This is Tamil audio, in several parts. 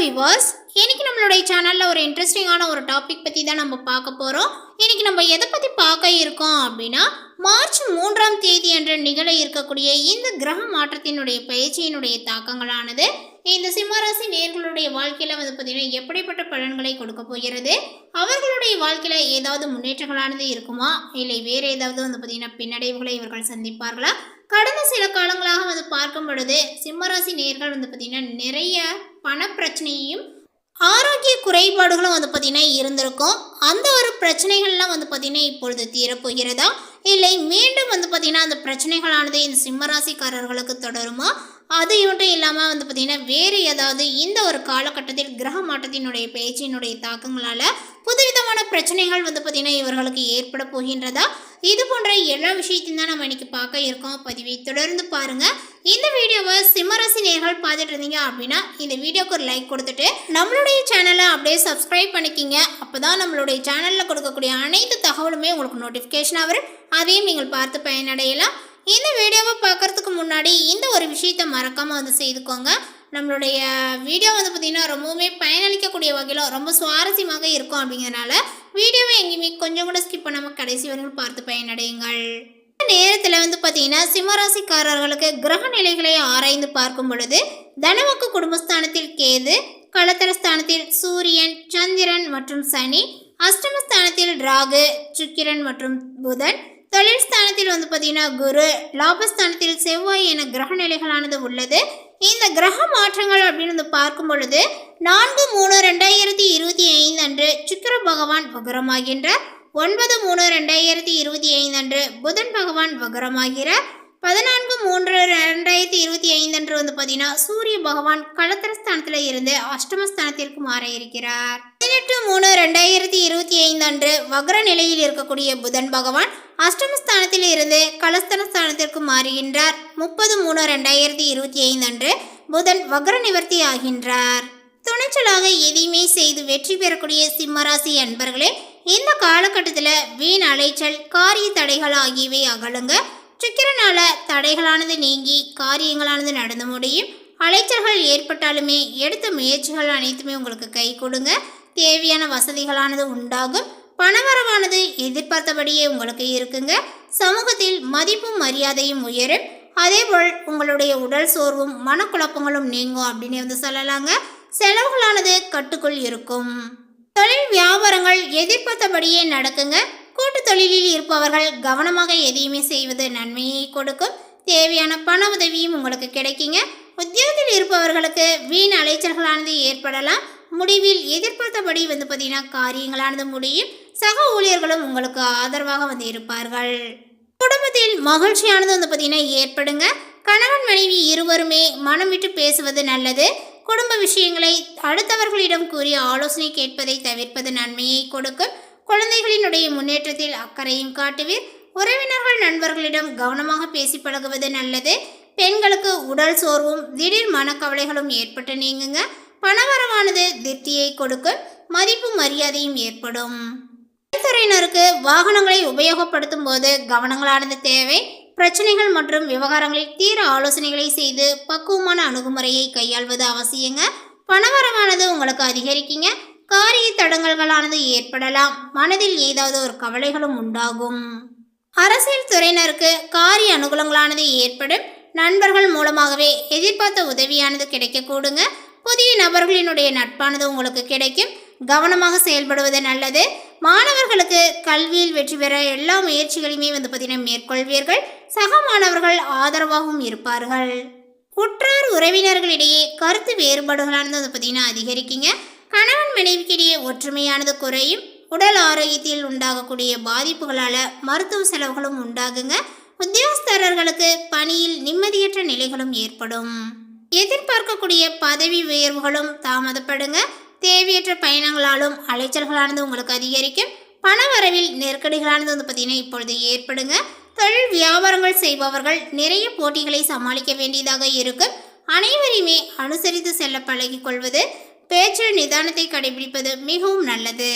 விவர்ஸ் இன்னைக்கு நம்மளுடைய சேனலில் ஒரு இன்ட்ரெஸ்டிங்கான ஒரு டாபிக் பற்றி தான் நம்ம பார்க்க போகிறோம் இன்னைக்கு நம்ம எதை பற்றி பார்க்க இருக்கோம் அப்படின்னா மார்ச் மூன்றாம் தேதி அன்று நிகழ இருக்கக்கூடிய இந்த கிரக மாற்றத்தினுடைய பயிற்சியினுடைய தாக்கங்களானது இந்த சிம்மராசி நேர்களுடைய வாழ்க்கையில் வந்து பார்த்திங்கன்னா எப்படிப்பட்ட பலன்களை கொடுக்க போகிறது? அவர்களுடைய வாழ்க்கையில் ஏதாவது முன்னேற்றங்களானது இருக்குமா? இல்லை வேறு ஏதாவது வந்து பார்த்திங்கன்னா பின்னடைவுகளை இவர்கள் சந்திப்பார்களா? கடந்த சில காலங்களாக வந்து பார்க்கும் பொழுது சிம்மராசி நேர்கள் வந்து பார்த்திங்கன்னா நிறைய பணப்பிரச்சனையையும் ஆரோக்கிய குறைபாடுகளும் வந்து பார்த்திங்கன்னா இருந்திருக்கும். அந்த ஒரு பிரச்சனைகள்லாம் வந்து பார்த்திங்கன்னா இப்பொழுது தீரப்போகிறதா? இல்லை மீண்டும் வந்து பார்த்திங்கன்னா அந்த பிரச்சனைகளானது இந்த சிம்மராசிக்காரர்களுக்கு தொடருமா? அது மட்டும் இல்லாமல் வந்து பார்த்திங்கன்னா வேறு ஏதாவது இந்த ஒரு காலகட்டத்தில் கிரக மாற்றத்தினுடைய பேச்சினுடைய தாக்கங்களால் புதுவிதமான பிரச்சனைகள் வந்து பார்த்திங்கன்னா இவர்களுக்கு ஏற்பட போகின்றதா? இது போன்ற எல்லா விஷயத்தையும் தான் நம்ம இன்றைக்கி பார்க்க இருக்கோம். பதிவை தொடர்ந்து பாருங்கள் இந்த வீடியோவை சிம்மராசி நேர்கள் பார்த்துட்டு இருந்தீங்க அப்படின்னா இந்த வீடியோக்கு ஒரு லைக் கொடுத்துட்டு நம்மளுடைய சேனலை அப்படியே சப்ஸ்கிரைப் பண்ணிக்கிங்க. அப்போ தான் நம்மளுடைய சேனலில் கொடுக்கக்கூடிய அனைத்து தகவலுமே உங்களுக்கு நோட்டிஃபிகேஷனாக வரும். அதையும் நீங்கள் பார்த்து பயனடையலாம். இந்த வீடியோவை பார்க்கறதுக்கு முன்னாடி இந்த ஒரு விஷயத்தை மறக்காமல் வந்து செய்துக்கோங்க. நம்மளுடைய வீடியோ வந்து பார்த்திங்கன்னா ரொம்பவுமே பயனளிக்கக்கூடிய வகையில் ரொம்ப சுவாரஸ்யமாக இருக்கும் அப்படிங்கிறனால வீடியோவை எங்கேயுமே கொஞ்சம் கூட ஸ்கிப் பண்ணாமல் கடைசி வரைக்கும் பார்த்து பயனடையுங்கள். இந்த நேரத்தில் வந்து பார்த்தீங்கன்னா சிம்மராசிக்காரர்களுக்கு கிரக நிலைகளை ஆராய்ந்து பார்க்கும் பொழுது தனவக்கு குடும்பஸ்தானத்தில் கேது களத்திரஸ்தானத்தில் சூரியன் சந்திரன் மற்றும் சனி அஷ்டமஸ்தானத்தில் ராகு சுக்கிரன் மற்றும் புதன் தொழில் ஸ்தானத்தில் வந்து பார்த்தீங்கன்னா குரு லாபஸ்தானத்தில் செவ்வாய் என கிரக நிலைகளானது உள்ளது. இந்த கிரக மாற்றங்கள் அப்படின்னு வந்து பார்க்கும் பொழுது நான்கு மூணு ரெண்டாயிரத்தி இருபத்தி ஐந்து அன்று சுக்கர பகவான் வகரமாகின்றார். ஒன்பது மூணு ரெண்டாயிரத்தி இருபத்தி ஐந்து அன்று புதன் பகவான் வகரமாகிறார். பதினான்கு மூன்று ரெண்டாயிரத்தி இருபத்தி ஐந்து அன்று வந்து பார்த்தீங்கன்னா சூரிய பகவான் களத்திரஸ்தானத்தில் இருந்து அஷ்டமஸ்தானத்திற்கு மாற இருக்கிறார் பதினெட்டு மூணு ரெண்டாயிரத்தி இருபத்தி ஐந்து அன்று வக்ர நிலையில் இருக்கக்கூடிய புதன் பகவான் அஷ்டமஸ்தானத்தில் இருந்து கலஸ்தனஸ்தானத்திற்கு மாறுகின்றார். முப்பது மூணு ரெண்டாயிரத்தி இருபத்தி ஐந்து அன்று புதன் வக்ர நிவர்த்தி ஆகின்றார். துணிச்சலாக எதையுமே செய்து வெற்றி பெறக்கூடிய சிம்மராசி அன்பர்களே இந்த காலகட்டத்தில் வீண் அலைச்சல் காரிய தடைகள் ஆகியவை அகலுங்க. சுக்கிரனால தடைகளானது நீங்கி காரியங்களானது நடந்து முடியும். அலைச்சல்கள் ஏற்பட்டாலுமே எடுத்த முயற்சிகள் அனைத்துமே உங்களுக்கு கை கொடுங்க. தேவையான வசதிகளானது உண்டாகும். பணவரவானது எதிர்பார்த்தபடியே உங்களுக்கு இருக்குங்க. சமூகத்தில் மதிப்பும் மரியாதையும் உயரும். அதேபோல் உங்களுடைய உடல் சோர்வும் மனக்குழப்பங்களும் நீங்கும் அப்படின்னு வந்து சொல்லலாங்க. செலவுகளானது கட்டுக்குள் இருக்கும். தொழில் வியாபாரங்கள் எதிர்பார்த்தபடியே நடக்குங்க. தொழிலில் இருப்பவர்கள் கவனமாக எதையுமே செய்வது நன்மையை கொடுக்கும். தேவையான பண உதவியும் உங்களுக்கு கிடைக்குங்க. உத்தியோகத்தில் இருப்பவர்களுக்கு வீண் அலைச்சல்களானது ஏற்படலாம். முடிவில் எதிர்பார்த்தபடி வந்து பார்த்தீங்கன்னா காரியங்களானது முடியும். சக ஊழியர்களும் உங்களுக்கு ஆதரவாக வந்து இருப்பார்கள். குடும்பத்தில் மகிழ்ச்சியானது வந்து பார்த்தீங்கன்னா ஏற்படுங்க. கணவன் மனைவி இருவருமே மனம் விட்டு பேசுவது நல்லது. குடும்ப விஷயங்களை அடுத்தவர்களிடம் கூறி ஆலோசனை கேட்பதை தவிர்ப்பது நன்மையை கொடுக்கும். குழந்தைகளினுடைய முன்னேற்றத்தில் அக்கறையும் காட்டுவீர் உறவினர்கள் நண்பர்களிடம் கவனமாக பேசி பழகுவது நல்லது. பெண்களுக்கு உடல் சோர்வும் திடீர் மனக்கவலைகளும் ஏற்பட்டு நீங்குங்க. பணவரவானது திருப்தியை கொடுக்கும் மதிப்பு மரியாதையும் ஏற்படும். துறையினருக்கு வாகனங்களை உபயோகப்படுத்தும் போது கவனங்களானது தேவை. பிரச்சனைகள் மற்றும் விவகாரங்களில் தீர ஆலோசனைகளை செய்து பக்குவமான அணுகுமுறையை கையாள்வது அவசியங்க. பணவரவானது உங்களுக்கு அதிகரிக்குங்க. காரிய தடங்கல்களானது ஏற்படலாம். மனதில் ஏதாவது ஒரு கவலைகளும் உண்டாகும். அரசியல் துறையினருக்கு காரிய அனுகூலங்களானது ஏற்படும். நண்பர்கள் மூலமாகவே எதிர்பார்த்த உதவியானது கிடைக்கக்கூடுங்க. புதிய நபர்களினுடைய நட்பானது உங்களுக்கு கிடைக்கும். கவனமாக செயல்படுவது நல்லது. மாணவர்களுக்கு கல்வியில் வெற்றி பெற எல்லா முயற்சிகளையுமே வந்து பார்த்தீங்கன்னா மேற்கொள்வீர்கள். சக மாணவர்கள் ஆதரவாகவும் இருப்பார்கள். உற்றார் உறவினர்களிடையே கருத்து வேறுபாடுகளானது வந்து பார்த்தீங்கன்னா அதிகரிக்குங்க. கணவன் மனைவிக்கிடையே ஒற்றுமையானது குறையும். உடல் ஆரோக்கியத்தில் உண்டாகக்கூடிய பாதிப்புகளால் மருத்துவ செலவுகளும் உண்டாகுங்க. உத்தியோகஸ்தரர்களுக்கு பணியில் நிம்மதியற்ற நிலைகளும் ஏற்படும். எதிர்பார்க்கக்கூடிய பதவி உயர்வுகளும் தாமதப்படுங்க. தேவையற்ற பயணங்களாலும் அலைச்சல்களானது உங்களுக்கு அதிகரிக்கும். பண வரவில் நெருக்கடிகளானது வந்து பார்த்தீங்கன்னா இப்பொழுது ஏற்படுங்க. தொழில் வியாபாரங்கள் செய்பவர்கள் நிறைய போட்டிகளை சமாளிக்க வேண்டியதாக இருக்கும். அனைவரையுமே அனுசரித்து செல்ல பழகிக் கொள்வது பேச்சில் நிதானத்தை கடைபிடிப்பது மிகவும் நல்லது.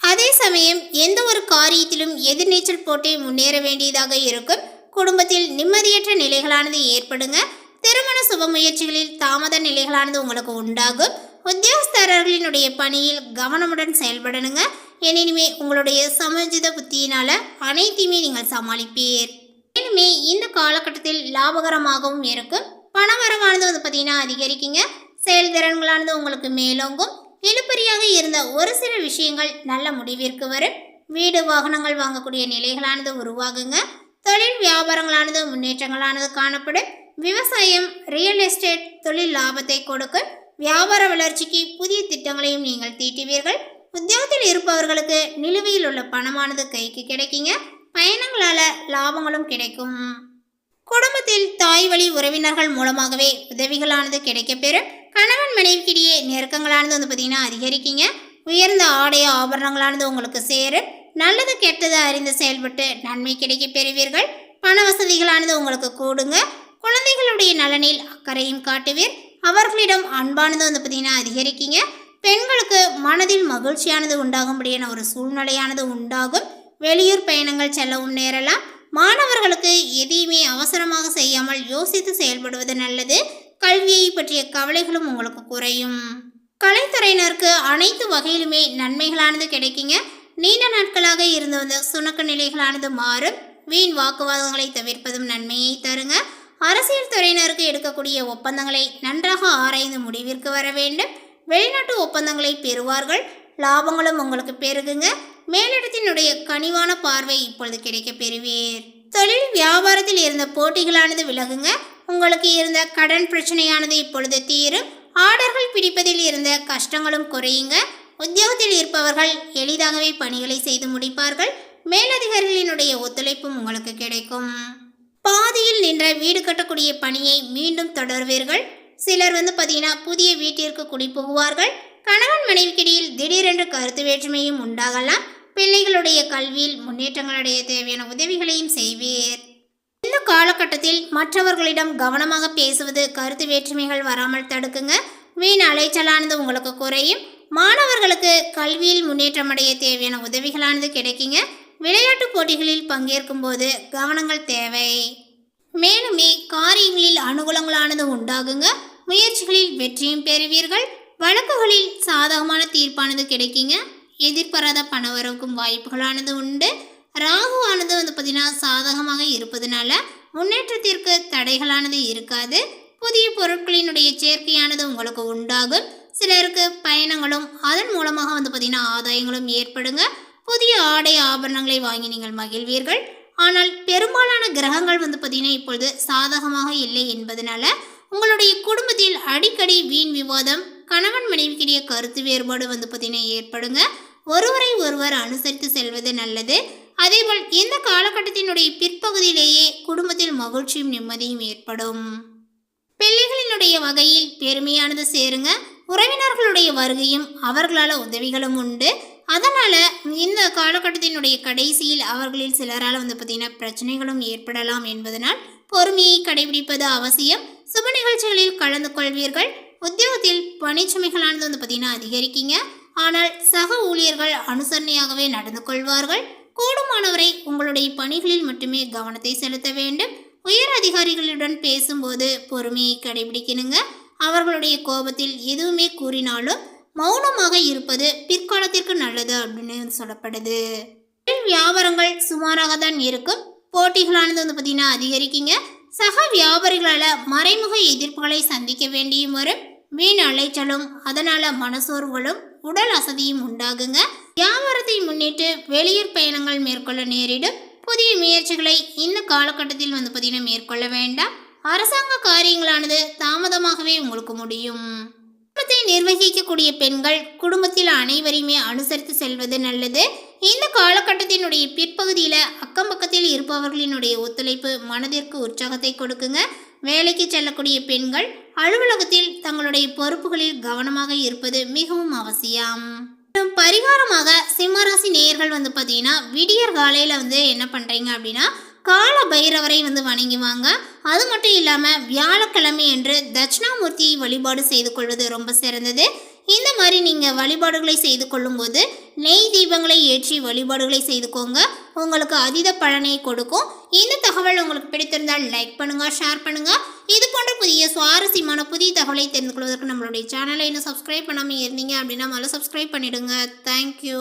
அதே சமயம் எந்த ஒரு காரியத்திலும் எதிர்நீச்சல் போட்டி முன்னேற வேண்டியதாக இருக்கும். குடும்பத்தில் நிம்மதியற்ற நிலைகளானது ஏற்படுங்க. திருமண சுப முயற்சிகளில் தாமத நிலைகளானது உங்களுக்கு உண்டாகும். உத்தியோகஸ்தரர்களினுடைய பணியில் கவனமுடன் செயல்படணுங்க. எனினுமே உங்களுடைய சமஜித புத்தியினால அனைத்தையுமே நீங்கள் சமாளிப்பீர். மேலுமே இந்த காலகட்டத்தில் லாபகரமாகவும் இருக்கும். பணவரவானது வந்து பார்த்தீங்கன்னா அதிகரிக்குங்க. செயல்திறன்களானது உங்களுக்கு மேலோங்கும். இழுபறியாக இருந்த ஒரு சில விஷயங்கள் நல்ல முடிவிற்கு வரும். வீடு வாகனங்கள் வாங்கக்கூடிய நிலைகளானது உருவாகுங்க. தொழில் வியாபாரங்களானது முன்னேற்றங்களானது காணப்படும். விவசாயம் ரியல் எஸ்டேட் தொழில் லாபத்தை கொடுக்கும். வியாபார வளர்ச்சிக்கு புதிய திட்டங்களையும் நீங்கள் தீட்டுவீர்கள். உத்தியோகத்தில் இருப்பவர்களுக்கு நிலுவையில் உள்ள பணமானது கைக்கு கிடைக்குங்க. பயணங்களால் லாபங்களும் கிடைக்கும். குடும்பத்தில் தாய் வழி உறவினர்கள் மூலமாகவே உதவிகளானது கிடைக்கப்பெறும் கணவன் மனைவிக்கிடையே நெருக்கங்களானது வந்து பார்த்தீங்கன்னா அதிகரிக்கீங்க. உயர்ந்த ஆடை ஆபரணங்களானது உங்களுக்கு சேரும். நல்லது கெட்டது அறிந்து செயல்பட்டு நன்மை கிடைக்க பெறுவீர்கள். பண வசதிகளானது உங்களுக்கு கூடுங்க. குழந்தைகளுடைய நலனில் அக்கறையும் காட்டுவீர். அவர்களிடம் அன்பானது வந்து பார்த்தீங்கன்னா அதிகரிக்கீங்க. பெண்களுக்கு மனதில் மகிழ்ச்சியானது உண்டாகும்படியான ஒரு சூழ்நிலையானது உண்டாகும். வெளியூர் பயணங்கள் செல்லவும் நேரலாம். மாணவர்களுக்கு எதையுமே அவசரமாக செய்யாமல் யோசித்து செயல்படுவது நல்லது. கல்வியை பற்றிய கவலைகளும் உங்களுக்கு குறையும். கலைத்துறையினருக்கு அனைத்து வகையிலுமே நன்மைகளானது கிடைக்குங்க. நீண்ட நாட்களாக இருந்து வந்த சுணக்க நிலைகளானது மாறும். வீண் வாக்குவாதங்களை தவிர்ப்பதும் நன்மையை தருங்க. அரசியல் துறையினருக்கு எடுக்கக்கூடிய ஒப்பந்தங்களை நன்றாக ஆராய்ந்து முடிவிற்கு வர வேண்டும். வெளிநாட்டு ஒப்பந்தங்களை பெறுவார்கள். லாபங்களும் உங்களுக்கு பெருகுங்க. மேலிடத்தினுடைய கனிவான பார்வை இப்பொழுது கிடைக்க பெறுவீர். தொழில் வியாபாரத்தில் இருந்த போட்டிகளானது விலகுங்க. உங்களுக்கு இருந்த கடன் பிரச்சனையானது இப்பொழுது தீரும். ஆர்டர்கள் பிடிப்பதில் இருந்த கஷ்டங்களும் குறையுங்க. உத்தியோகத்தில் இருப்பவர்கள் எளிதாகவே பணிகளை செய்து முடிப்பார்கள். மேலதிகாரிகளினுடைய ஒத்துழைப்பும் உங்களுக்கு கிடைக்கும். பாதியில் நின்ற வீடு கட்டக்கூடிய பணியை மீண்டும் தொடர்வீர்கள். சிலர் வந்து பார்த்தீங்கன்னா புதிய வீட்டிற்கு குடி புகுவார்கள் கணவன் மனைவிக்கிடையில் திடீரென்று கருத்து வேற்றுமையும் உண்டாகலாம். பிள்ளைகளுடைய கல்வியில் முன்னேற்றங்களுடைய தேவையான உதவிகளையும் செய்வீர். இந்த காலகட்டத்தில் மற்றவர்களிடம் கவனமாக பேசுவது கருத்து வேற்றுமைகள் வராமல் தடுக்குங்க. வீண் அலைச்சலானது உங்களுக்கு குறையும். மாணவர்களுக்கு கல்வியில் முன்னேற்றம் அடைய தேவையான உதவிகளானது கிடைக்குங்க. விளையாட்டு போட்டிகளில் பங்கேற்கும் போது கவனங்கள் தேவை. மேலுமே காரியங்களில் அனுகூலங்களானது உண்டாகுங்க. முயற்சிகளில் வெற்றியும் பெறுவீர்கள். வழக்குகளில் சாதகமான தீர்ப்பானது கிடைக்குங்க. எதிர்பாராத பணவரவுக்கும் வாய்ப்புகளானது உண்டு. ராகுவானது வந்து பார்த்தீங்கன்னா சாதகமாக இருப்பதனால முன்னேற்றத்திற்கு தடைகளானது இருக்காது. புதிய பொருட்களினுடைய சேர்க்கையானது உங்களுக்கு உண்டாகும். சிலருக்கு பயணங்களும் அதன் மூலமாக வந்து பார்த்தீங்கன்னா ஆதாயங்களும் ஏற்படுங்க. புதிய ஆடை ஆபரணங்களை வாங்கி நீங்கள் மகிழ்வீர்கள். ஆனால் பெரும்பாலான கிரகங்கள் வந்து பார்த்தீங்கன்னா இப்பொழுது சாதகமாக இல்லை என்பதனால உங்களுடைய குடும்பத்தில் அடிக்கடி வீண் விவாதம் கணவன் மனைவிக்கிடையே கருத்து வேறுபாடு வந்து பார்த்தீங்கன்னா ஏற்படுங்க. ஒருவரை ஒருவர் அனுசரித்து செல்வது நல்லது. அதேபோல் இந்த காலகட்டத்தினுடைய பிற்பகுதியிலேயே குடும்பத்தில் மகிழ்ச்சியும் நிம்மதியும் ஏற்படும். பிள்ளைகளினுடைய வகையில் பெருமையானது சேருங்க. உறவினர்களுடைய வருகையும் அவர்களால் உதவிகளும் உண்டு. அதனால் இந்த காலகட்டத்தினுடைய கடைசியில் அவர்களில் சிலரால் வந்து பார்த்திங்கன்னா பிரச்சனைகளும் ஏற்படலாம் என்பதனால் பொறுமையை கடைபிடிப்பது அவசியம். சுப நிகழ்ச்சிகளில் கலந்து கொள்வீர்கள். உத்தியோகத்தில் பணிச்சுமைகளானது வந்து பார்த்திங்கன்னா அதிகரிக்கீங்க. ஆனால் சக ஊழியர்கள் அனுசரணையாகவே நடந்து கொள்வார்கள். கூடுமானவரை உங்களுடைய பணிகளில் மட்டுமே கவனத்தை செலுத்த வேண்டும். உயர் அதிகாரிகளுடன் பேசும்போது பொறுமையை கடைபிடிக்கணுங்க. அவர்களுடைய கோபத்தில் எதுவுமே கூறினாலும் மௌனமாக இருப்பது பிற்காலத்திற்கு நல்லது அப்படின்னு சொல்லப்படுது. வியாபாரங்கள் சுமாராக தான் இருக்கும். போட்டிகளானது வந்து பார்த்தீங்கன்னா அதிகரிக்குங்க. சக வியாபாரிகளால் மறைமுக எதிர்ப்புகளை சந்திக்க வேண்டியும் வரும். வீண் அலைச்சலும் அதனால மனசோர்வுகளும் உடல் அசதியும் உண்டாகுங்க. வியாபாரத்தை முன்னிட்டு வெளியூர் பயணங்கள் மேற்கொள்ள நேரிடும். புதிய முயற்சிகளை இந்த காலகட்டத்தில் வந்து பார்த்தீங்கன்னா மேற்கொள்ள வேண்டாம். அரசாங்க காரியங்களானது தாமதமாகவே உங்களுக்கு முடியும். குடும்பத்தை நிர்வகிக்கக்கூடிய பெண்கள் குடும்பத்தில் அனைவரையுமே அனுசரித்து செல்வது நல்லது. இந்த காலகட்டத்தினுடைய பிற்பகுதியில் அக்கம் பக்கத்தில் இருப்பவர்களினுடைய ஒத்துழைப்பு மனதிற்கு உற்சாகத்தை கொடுக்குங்க. வேலைக்கு செல்லக்கூடிய பெண்கள் அலுவலகத்தில் தங்களுடைய பொறுப்புகளில் கவனமாக இருப்பது மிகவும் அவசியம். பரிகாரமாக சிம்மராசி நேயர்கள் வந்து பார்த்தீங்கன்னா விடியற் காலையில் வந்து என்ன பண்ணுறீங்க அப்படின்னா கால பைரவரை வந்து வணங்குவாங்க. அது மட்டும் இல்லாமல் வியாழக்கிழமை என்று தட்சிணாமூர்த்தியை வழிபாடு செய்து கொள்வது ரொம்ப சிறந்தது. இந்த மாதிரி நீங்கள் வழிபாடுகளை செய்து கொள்ளும்போது நெய் தீபங்களை ஏற்றி வழிபாடுகளை செய்துக்கோங்க. உங்களுக்கு அதீத பலனை கொடுக்கும். இந்த தகவல் உங்களுக்கு பிடித்திருந்தால் லைக் பண்ணுங்கள் ஷேர் பண்ணுங்கள் இது போன்ற புதிய சுவாரஸ்யமான புதிய தகவலை தெரிந்து கொள்வதற்கு நம்மளுடைய சேனலை இன்னும் சப்ஸ்கிரைப் பண்ணாமல் இருந்தீங்க அப்படின்னா முதல்ல சப்ஸ்கிரைப் பண்ணிவிடுங்க தேங்க்யூ